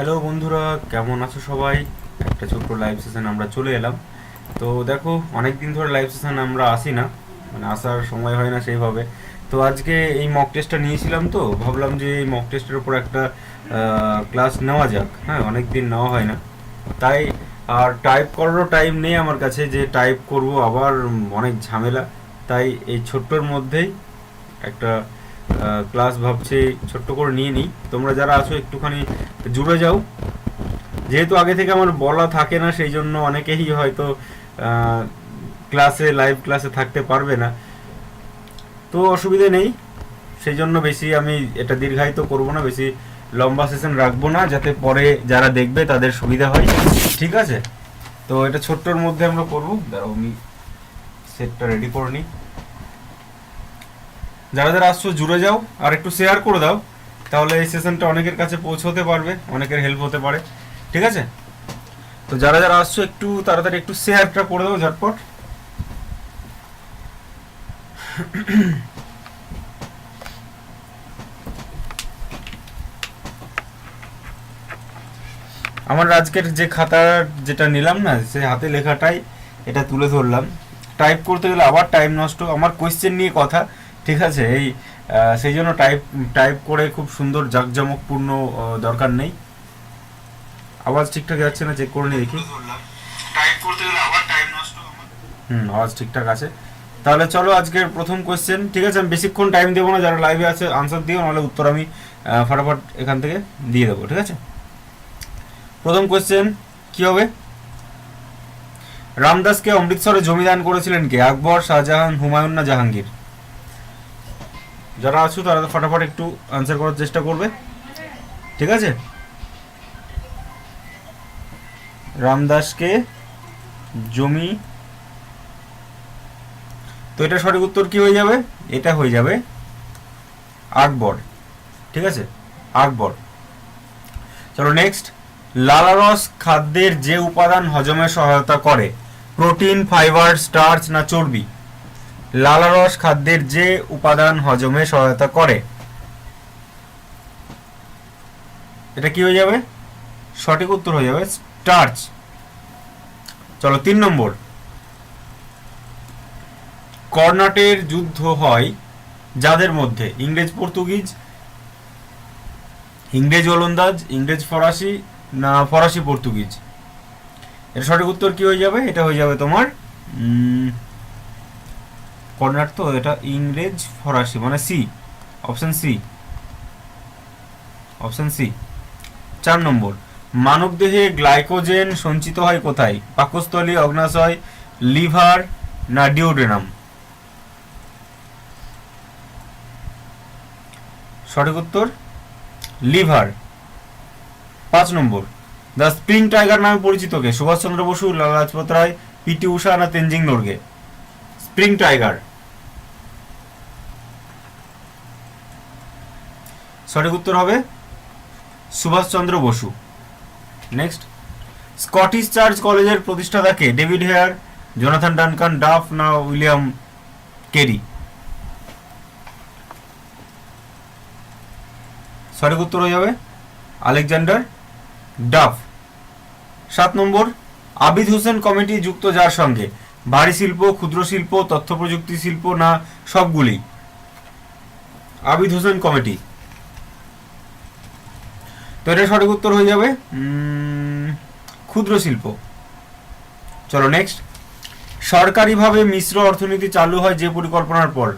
Hello বন্ধুরা, কেমন আছো সবাই? একটা ছোট্ট লাইভ সেশন আমরা চলে এলাম। তো দেখো অনেক দিন ধরে লাইভ সেশন আমরা আসি না মানে আসার সময় হয় না সেইভাবে। তো আজকে এই মক টেস্টটা নিয়েছিলাম তো, ভাবলাম যে এই মক টেস্টের উপর একটা ক্লাস নেওয়া যাক। হ্যাঁ অনেক দিন নেওয়া হয় না। তাই আর টাইপ করারও টাইম নেই আমার কাছে, যে টাইপ করব আবার অনেক ঝামেলা। তাই এই ছোট্টর মধ্যেই একটা ক্লাস ভাবছি ছোট্ট করে নিয়ে নিই। তোমরা যারা আছো একটুখানি জুড়ে যাও। যেহেতু আগে থেকে আমার বলা থাকে না, সেই জন্য অনেকেই হয়তো ক্লাসে লাইভ ক্লাসে থাকতে পারবে না। তো অসুবিধে নেই। সেই জন্য বেশি আমি এটা দীর্ঘায়িত করব না, বেশি লম্বা সেশন রাখব না, যাতে পরে যারা দেখবে তাদের সুবিধা হয়। ঠিক আছে? তো এটা ছোট্টর মধ্যে আমরা করব। দাঁড়াও, আমি সেটটা রেডি করে নিই। যারা যারা আসছো, জুড়ে যাও আর একটু শেয়ার করে দাও, তাহলে এই সেশনটা অনেকের কাছে পৌঁছতে পারবে, অনেকের হেল্প হতে পারে, ঠিক আছে? তো যারা যারা আসছো, একটু তাড়াতাড়ি একটু শেয়ারটা করে দাও ঝটপট। আমার আজকের যে খাতা যেটা নিলাম না সে হাতে লেখাটাই এটা তুলে ধরলাম। টাইপ করতে গেলে আবার টাইম নষ্ট, আমার কোয়েশ্চেন নিয়ে কথা। ঠিক আছে এই সেই জন্য টাইপ টাইপ করে খুব সুন্দর জাঁকজমকপূর্ণ দরকার নেই। আওয়াজ ঠিকঠাক যাচ্ছে না? চেক করে নিয়ে দেখি। টাইপ করতে গেলে আবার টাইম নষ্ট হুম আওয়াজ ঠিকঠাক আছে। তাহলে চলো আজকের প্রথম কোয়েশ্চেন ঠিক আছে? আমি বেশিক্ষণ টাইম দেবো না যারা লাইভে আছে আনসার দিও নাহলে উত্তর আমি ফটাফট এখান থেকে দিয়ে দেবো ঠিক আছে? প্রথম কোয়েশ্চেন কি হবে? রামদাসকে অমৃতসরে জমিদান করেছিলেন কে? আকবর শাহজাহান হুমায়ুন না জাহাঙ্গীর? যারা আছো তারা তো ফটাফট একটু আনসার করার চেষ্টা করবে। ঠিক আছে? রামদাসকে, জমি। তো এটা সঠিক উত্তর কি হয়ে যাবে? এটা হয়ে যাবে আকবর। ঠিক আছে? আকবর। চলো নেক্সট লালারস খাদ্যের যে উপাদান হজমে সহায়তা করে প্রোটিন ফাইবার স্টার্চ না চর্বি? লালারস খাদ্যের যে উপাদান হজমে সহায়তা করে। এটা কি হয়ে যাবে? সঠিক উত্তর হয়ে যাবে স্টার্চ চলো তিন নম্বর। কর্নাটের যুদ্ধ হয় যাদের মধ্যে? ইংরেজ, পর্তুগিজ, ইংরেজ ওলন্দাজ, ইংরেজ, ফরাসি, না, ফরাসি, পর্তুগিজ। এর সঠিক উত্তর কি হয়ে যাবে? এটা হয়ে যাবে তোমার উম, কর্নাট তো এটা ইংরেজ ফরাসি মানে C option C option C চার নম্বর। মানবদেহে গ্লাইকোজেন সঞ্চিত হয় কোথায়? পাকস্থলী অগ্নাশয় লিভার না ডিওডেনাম সঠিক উত্তর লিভার। পাঁচ নম্বর। দ্য স্প্রিং টাইগার নামে পরিচিত কে? সুভাষচন্দ্র বসু লালা লাজপত রায় পিটি উষা না তেনজিং নোরগে স্প্রিং টাইগার। সঠিক উত্তর হবে Subhash Chandra Bose. Next Scottish Church কলেজের প্রতিষ্ঠাতা কে David Hare Jonathan Duncan Duff না উইলিয়াম কেরি সঠিক উত্তর হয়ে যাবে আলেকজান্ডার ডাফ। সাত নম্বর, আবিদ হোসেন কমিটি যুক্ত যার সঙ্গে? ভারী শিল্প, ক্ষুদ্র শিল্প, তথ্য প্রযুক্তি শিল্প না সবগুলি? আবিদ হোসেন কমিটি। তো এটা সঠিক উত্তর হয়ে যাবে? ক্ষুদ্র শিল্প। চলো নেক্সট সরকারিভাবে মিশ্র অর্থনীতি চালু হয় যে পরিকল্পনার পর।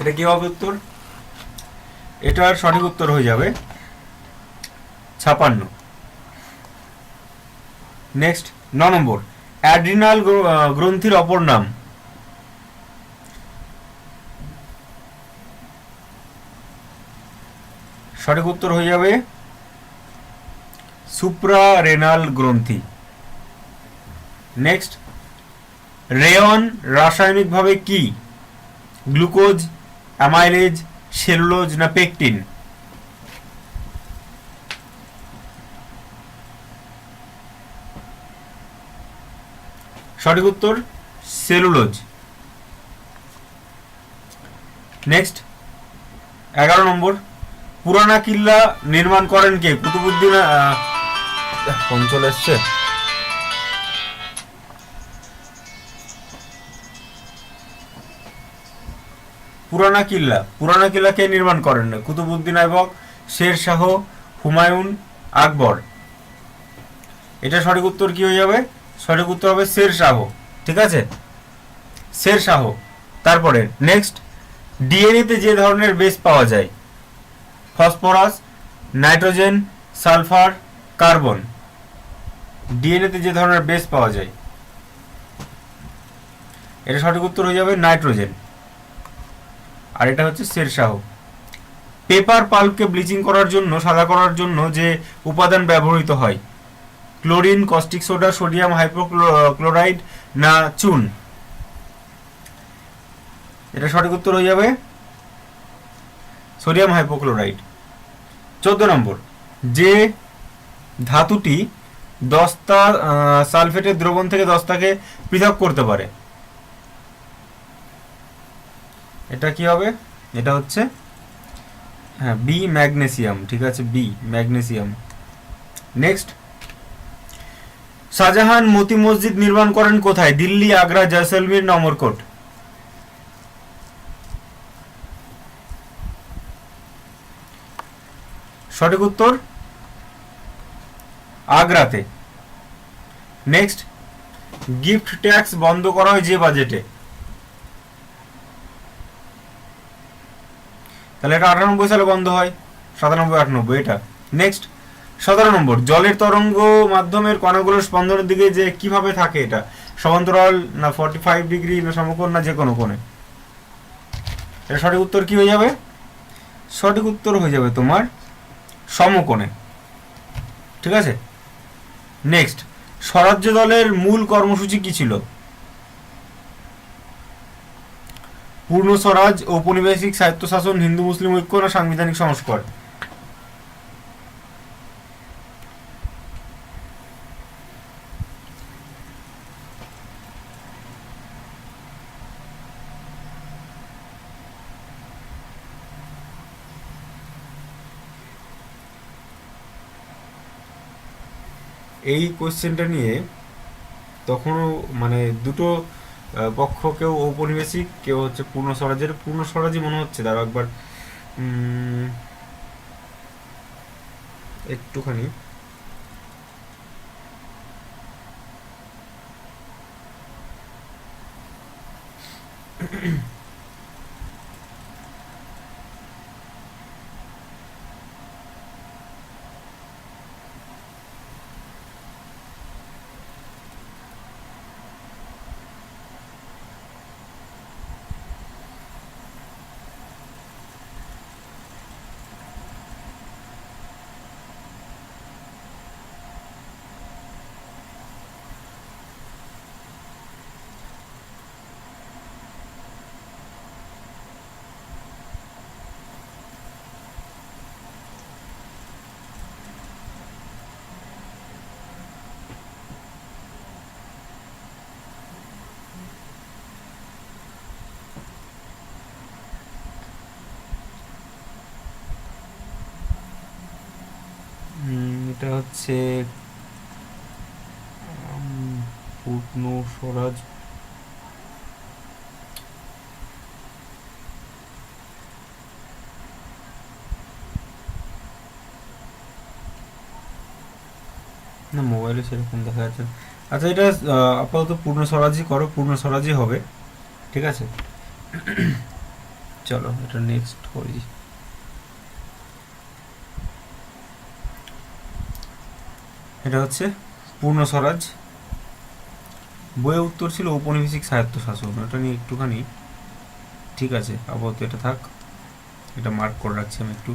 এটা কি হবে উত্তর? এটার সঠিক উত্তর হয়ে যাবে ছাপান্ন। নেক্সট ন নম্বর। অ্যাড্রিনাল গ্রন্থির অপর নাম। সঠিক উত্তর হয়ে যাবে সুপ্রা রেনাল গ্রন্থি। নেক্সট রেয়ন রাসায়নিকভাবে কি? গ্লুকোজ, অ্যামাইলেজ, সেলুলোজ না পেকটিন? সঠিক উত্তর, সেলুলোজ। নেক্সট এগারো নম্বর পুরানা কিল্লা নির্মাণ করেন কে? কুতুবুদ্দিন ফোন চলে এসছে? পুরানা কিল্লা। পুরানা কিল্লা কে নির্মাণ করেন? কুতুবুদ্দিন আইবক শের শাহ হুমায়ুন আকবর। এটা সঠিক উত্তর কি হয়ে যাবে? সঠিক উত্তর হবে শের শাহ। ঠিক আছে? শের শাহ। তারপরে নেক্সট ডিএনএতে যে ধরনের বেস পাওয়া যায় ফসফরাস, নাইট্রোজেন, সালফার, কার্বন। ডিএনএতে যে ধরনের বেস পাওয়া যায়। এটা সঠিক উত্তর হয়ে যাবে নাইট্রোজেন। আর এটা হচ্ছে শেরশাহ পেপার পাল্পকে ব্লিচিং করার জন্য, সাদা করার জন্য যে উপাদান ব্যবহৃত হয়, chlorine caustic soda sodium hypochloride না চুন। এটা সঠিক উত্তর হয়ে যাবে সোডিয়াম হাইপোক্লোরাইড চোদ্দ নম্বর। যে ধাতুটি দস্তা সালফেটের দ্রবণ থেকে দস্তাকে পৃথক করতে পারে। এটা কি হবে? এটা হচ্ছে হ্যাঁ বি ম্যাগনেসিয়াম, ঠিক আছে B magnesium. Next Shah Jahan Moti Masjid নির্মাণ করেন কোথায়? দিল্লি, আগ্রা, জয়সলমীর না সঠিক উত্তর আগ্রাতে। নেক্সট গিফট ট্যাক্স বন্ধ করা হয় যে বাজেটে তাহলে এটা আটানব্বই সালে বন্ধ হয়, সাতানব্বই, আটানব্বই, এটা। নেক্সট সতেরো নম্বর, জলের তরঙ্গ মাধ্যমের কণাগুলোর স্পন্দনের দিকে যে কীভাবে থাকে এটা? সমান্তরাল না ফর্টি ফাইভ ডিগ্রি না সমকোণ না যে কোনো কোণে। এটা সঠিক উত্তর কি হয়ে যাবে? সঠিক উত্তর হয়ে যাবে তোমার সমকোণে। ঠিক আছে? নেক্সট স্বরাজ্য দলের মূল কর্মসূচি কি ছিল? পূর্ণ স্বরাজ, ঔপনিবেশিক, স্বায়ত্তশাসন, হিন্দু, মুসলিম ঐক্য না সাংবিধানিক সংস্কার? এই কোশ্চেনটা নিয়ে তখনও মানে দুটো পক্ষ কেউ ঔপনিবেশিক কেউ হচ্ছে পূর্ণ স্বরাজের পূর্ণ স্বরাজই মনে হচ্ছে তারা একবার। একটুখানি। উম, এটা হচ্ছে পূর্ণ স্বরাজ। না, মোবাইলে সেরকম দেখা যাচ্ছে আচ্ছা এটা আপাতত পূর্ণ স্বরাজই করো পূর্ণ স্বরাজই হবে। ঠিক আছে? চলো, এটা নেক্সট করি। এটা হচ্ছে পূর্ণ স্বরাজ। বইয়ে উত্তর ছিল ঔপনিবেশিক স্বায়ত্তশাসন। এটা নিয়ে একটুখানি ঠিক আছে, আপাতত এটা থাক। এটা মার্ক করে রাখছি আমি একটু।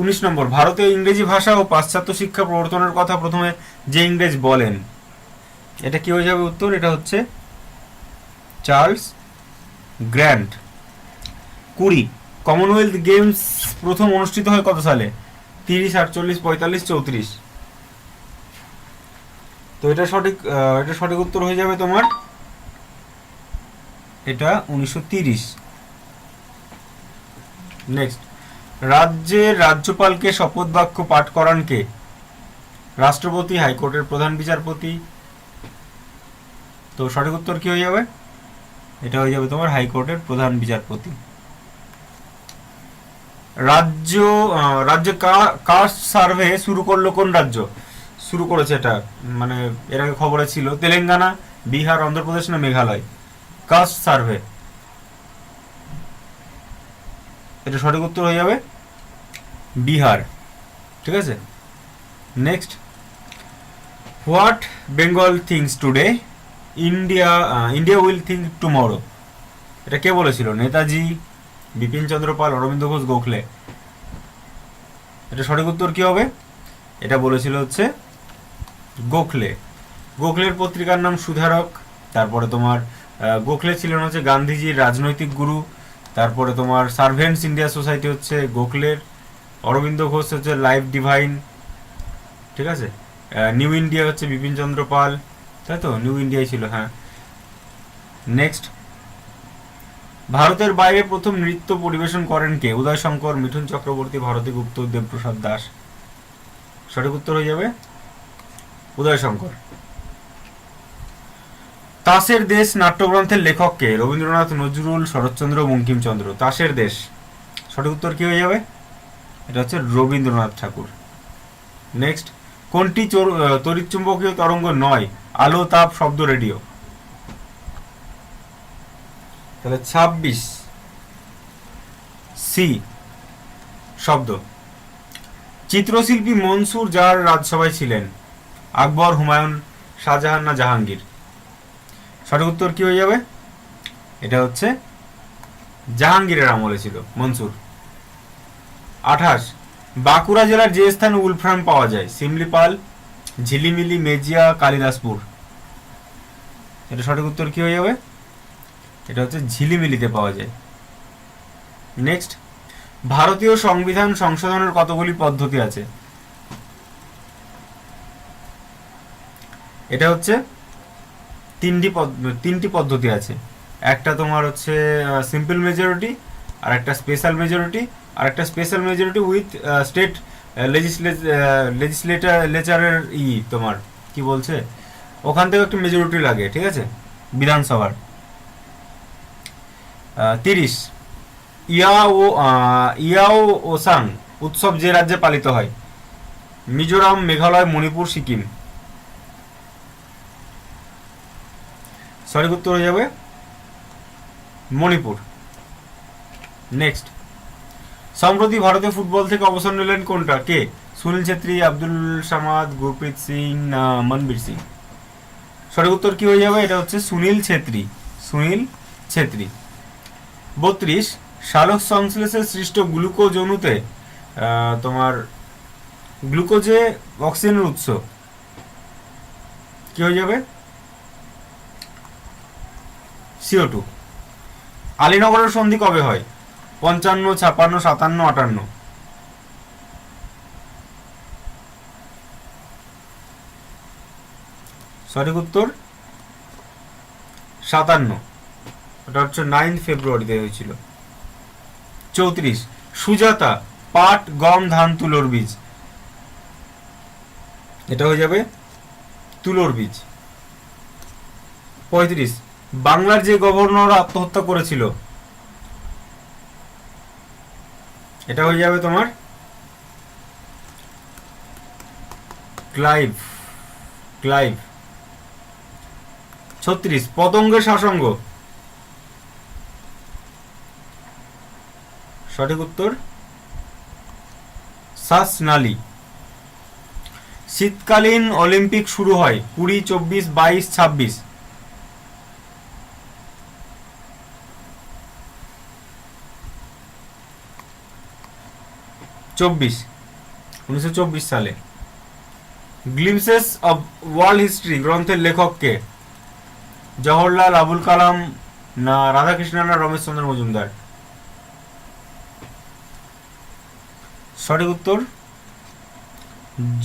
উনিশ নম্বর ভারতে ইংরেজি ভাষা ও পাশ্চাত্য শিক্ষা প্রবর্তনের কথা প্রথমে যে ইংরেজ বলেন, এটা কি হয়ে যাবে উত্তর? এটা হচ্ছে চার্লস গ্র্যান্ট। কুড়ি, কমনওয়েলথ গেমস প্রথম অনুষ্ঠিত হয় কত সালে? তিরিশ, আটচল্লিশ, পঁয়তাল্লিশ, চৌত্রিশ। তো এটা সঠিক এটা সঠিক উত্তর হয়ে যাবে তোমার। এটা উনিশশো নেক্সট রাজ্যের রাজ্যপালকে শপথ বাক্য পাঠ করান কে? রাষ্ট্রপতি, হাইকোর্টের প্রধান বিচারপতি। তো সঠিক উত্তর কি হয়ে যাবে? এটা হয়ে যাবে তোমার হাইকোর্টের প্রধান বিচারপতি। রাজ্য রাজ্য কাস্ট সার্ভে শুরু করল কোন রাজ্য? শুরু করেছে এটা। মানে এর আগে খবরে ছিল, তেলেঙ্গানা, বিহার, অন্ধ্রপ্রদেশ না মেঘালয়? কাস্ট সার্ভে এটা সঠিক উত্তর হয়ে যাবে? বিহার। ঠিক আছে? Next what Bengal thinks today India India will think tomorrow এটা কে বলেছিল? নেতাজি, বিপিন চন্দ্র পাল অরবিন্দ ঘোষ, গোখলে। এটা সঠিক উত্তর কি হবে? এটা বলেছিল হচ্ছে গোখলে। গোখলের পত্রিকার নাম সুধারক, তারপরে তোমার গোখলে ছিলেন হচ্ছে গান্ধীজির রাজনৈতিক গুরু, তারপরে তোমার সার্ভেন্টস ইন্ডিয়া সোসাইটি হচ্ছে গোখলের, অরবিন্দ ঘোষ হচ্ছে লাইফ ডিভাইন, ঠিক আছে? নিউ ইন্ডিয়া হচ্ছে বিপিন চন্দ্র পাল, তাই তো? নিউ ইন্ডিয়াই ছিল হ্যাঁ। নেক্সট। ভারতের বাইরে প্রথম নৃত্য পরিবেশন করেন কে? উদয় শঙ্কর মিঠুন চক্রবর্তী, ভারতী গুপ্ত, দেবপ্রসাদ দাস। সঠিক উত্তর হয়ে যাবে? উদয় শঙ্কর তাসের দেশ নাট্যগ্রন্থের লেখক কে রবীন্দ্রনাথ নজরুল শরৎচন্দ্র বঙ্কিমচন্দ্র। তাসের দেশ, সঠিক উত্তর কি হয়ে যাবে? এটা হচ্ছে রবীন্দ্রনাথ ঠাকুর। নেক্সট কোনটি তড়িৎচুম্বকীয় তরঙ্গ নয়? আলো, তাপ, শব্দ, রেডিও। তাহলে ছাব্বিশ। সি, শব্দ। চিত্রশিল্পী মনসুর যার রাজসভায় ছিলেন আকবর, হুমায়ুন শাহজাহান না জাহাঙ্গীর? সঠিক উত্তর কি হয়ে যাবে? এটা হচ্ছে জাহাঙ্গীরের আমলে ছিল, মনসুর। আঠাশ, বাঁকুড়া জেলার যে স্থানে উলফ্রাম পাওয়া যায় সিমলিপাল ঝিলিমিলি, মেজিয়া, কালিদাসপুর। এটা সঠিক উত্তর কি হয়ে যাবে? এটা হচ্ছে ঝিলিমিলিতে পাওয়া যায়। নেক্সট ভারতীয় সংবিধান সংশোধনের কতগুলি পদ্ধতি আছে? এটা হচ্ছে তিনটি তিনটি পদ্ধতি আছে। একটা তোমার হচ্ছে সিম্পল মেজরিটি আর একটা স্পেশাল মেজরিটি আর একটা special majority with state legislature লেচারের ই তোমার, কি বলছে? ওখান থেকে একটা মেজরিটি লাগে, ঠিক আছে? বিধানসভার। তিরিশ। ইয়াও ইয়াও ওসাং উৎসব যে রাজ্যে পালিত হয়, মিজোরাম, মেঘালয়, মণিপুর, সিকিম। সঠিক উত্তর হয়ে যাবে। মণিপুর। নেক্সট সম্প্রতি ভারতীয় ফুটবল থেকে অবসর নিলেন কোনটা? কে? সুনীল ছেত্রী, আব্দুল সামাদ, গুরপ্রীত সিং না মনবীর সিং? সঠিক উত্তর কি হয়ে যাবে? এটা হচ্ছে সুনীল ছেত্রী। সুনীল ছেত্রী। বত্রিশ। সালোক সংশ্লেষে সৃষ্ট গ্লুকোজ অণুতে তোমার গ্লুকোজে অক্সিজেনের উৎস। কি হয়ে যাবে? সিও টু আলীনগরের সন্ধি কবে হয়? পঞ্চান্ন, ছাপান্ন, সাতান্ন, আটান্ন। সঠিক উত্তর? সাতান্ন। ওটা হচ্ছে নাইন ফেব্রুয়ারিতে হয়েছিল। চৌত্রিশ। সুজাতা, পাট, গম, ধান, তুলোর বীজ। এটা হয়ে যাবে তুলোর বীজ। পঁয়ত্রিশ। বাংলার যে গভর্নর আত্মহত্যা করেছিল, এটা হয়ে যাবে তোমার ক্লাইভ ক্লাইভ। ছত্রিশ পতঙ্গের শাসঙ্গ। সঠিক উত্তর? শ্বাসনালী শীতকালীন অলিম্পিক শুরু হয় কুড়ি, চব্বিশ, বাইশ, ছাব্বিশ। চব্বিশ, উনিশশো সালে। গ্লিমসেস অব ওয়ার্ল্ড হিস্ট্রি গ্রন্থের লেখক কে জওহরলাল আবুল কালাম না রাধাকৃষ্ণন না রমেশচন্দ্র মজুমদার। সঠিক উত্তর,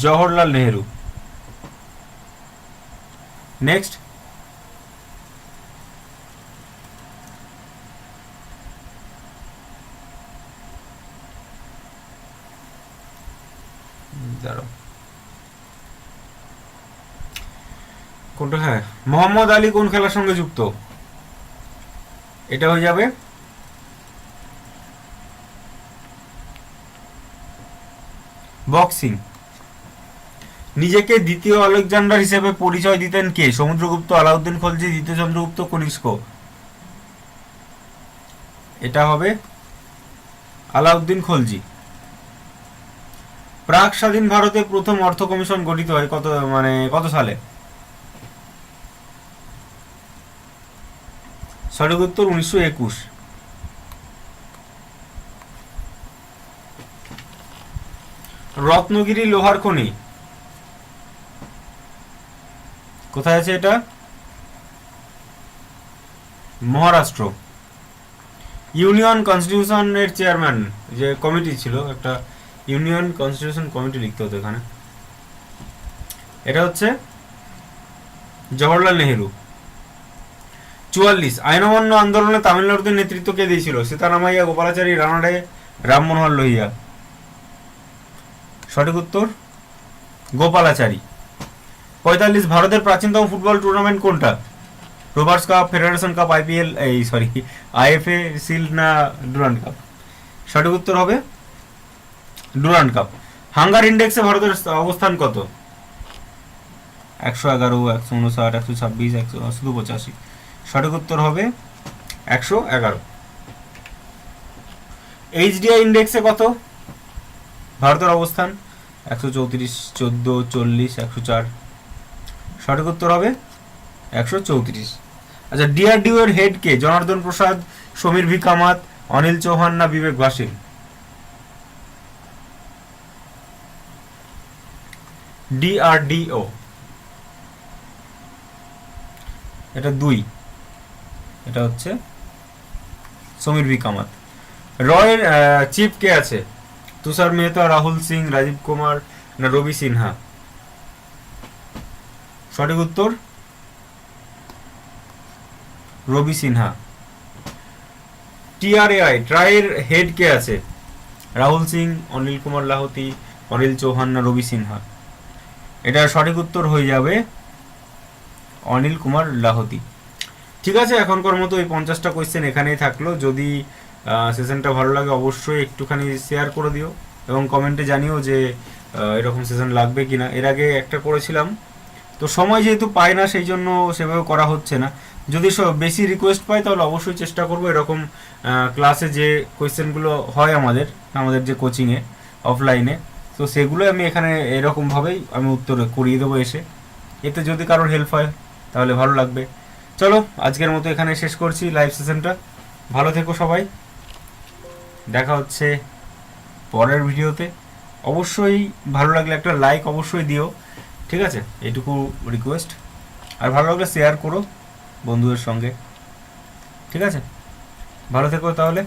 জওহরলাল নেহেরু। নেক্সট দাঁড়াও কোনটা? হ্যাঁ। মোহাম্মদ আলী কোন খেলার সঙ্গে যুক্ত? এটা হয়ে যাবে। বক্সিং। নিজেকে দ্বিতীয় আলেকজান্ডার হিসেবে পরিচয় দিতেন কে? সমুদ্রগুপ্ত, আলাউদ্দিন খলজি, দ্বিতীয় চন্দ্রগুপ্ত, কনিষ্ক। এটা হবে আলাউদ্দিন খলজি। প্রাক স্বাধীন ভারতে প্রথম অর্থ কমিশন গঠিত হয় কত মানে কত সালে? সঠিক উত্তর উনিশশো একুশ। রত্নগিরি লোহার খনি। কোথায় আছে এটা? মহারাষ্ট্র। ইউনিয়ন কনস্টিটিউশনের চেয়ারম্যান, যে কমিটি ছিল, একটা ইউনিয়ন কনস্টিটিউশন কমিটি লিখতে হতো এখানে। এটা হচ্ছে জওহরলাল নেহেরু। চুয়াল্লিশ। আইন অমান্য আন্দোলনে তামিলনাড়ুতে নেতৃত্ব কে দিয়েছিল সীতারামাইয়া, গোপালাচারী, রানাডে রামমনোহর লোহিয়া। সঠিক উত্তর? গোপালাচারী। পঁয়তাল্লিশ, ভারতের প্রাচীনতম ফুটবল টুর্নামেন্ট কোনটা? Rovers cup, federation cup, IPL, এই সরি আইএফএ, সিল্ড না ডুরান্ড কাপ? সঠিক উত্তর হবে ডুরান্ড কাপ। হাঙ্গার ইন্ডেক্সে ভারতের অবস্থান কত? একশো এগারো, একশো উনষাট, একশো ছাব্বিশ, একশো শুধু পঁচাশি সঠিক উত্তর হবে একশো এগারো। এইচডিআই ইন্ডেক্সে কত? ভারতের অবস্থান একশো চৌত্রিশ, চোদ্দ, চল্লিশ, একশো চার। সঠিক উত্তর হবে একশো চৌত্রিশ। আচ্ছা ডিআরডিও এর হেড কে? জনার্দন প্রসাদ, সমীর ভি কামাত অনিল চৌহান না বিবেক ভাসিল ডিআরডিও। এটা দুই। এটা হচ্ছে সমীর ভি কামাত। রয়ের চিফ কে আছে? তুষার মেহতা, রাহুল সিং, রাজীব কুমার না রবি সিনহা? সঠিক উত্তর? রবি সিনহা। টিআরএআই ট্রাইয়ের হেড কে আছে? রাহুল সিং, অনিল কুমার লাহতি, অনিল চৌহান না রবি সিনহা? এটা সঠিক উত্তর হয়ে যাবে অনিল কুমার লাহতি। ঠিক আছে, এখনকার মতো এই পঞ্চাশটা কোয়েশ্চেন এখানেই থাকল। যদি সেশনটা ভালো লাগে অবশ্যই একটুখানি শেয়ার করে দিও এবং কমেন্টে জানিও যে এরকম সেশন লাগবে কি না এর আগে একটা করেছিলাম। তো সময় যেহেতু পাই না, সেই জন্য সেভাবে করা হচ্ছে না। যদি বেশি রিকোয়েস্ট পাই, তাহলে অবশ্যই চেষ্টা করব এরকম ক্লাসে যে কোয়েশ্চেনগুলো হয় আমাদের আমাদের যে কোচিংয়ে অফলাইনে তো সেগুলো আমি এখানে এরকমভাবেই আমি উত্তর করিয়ে দেবো এসে। এতে যদি কারোর হেল্প হয়, তাহলে ভালো লাগবে। চলো, আজকের মতো এখানে শেষ করছি লাইভ সেশনটা ভালো থেকো সবাই। দেখা হচ্ছে পরের ভিডিওতে। অবশ্যই ভালো লাগলে একটা লাইক অবশ্যই দিও, ঠিক আছে? এটুকু রিকোয়েস্ট আর ভালো লাগলে শেয়ার করো বন্ধুদের সঙ্গে, ঠিক আছে? ভালো থেকো তাহলে।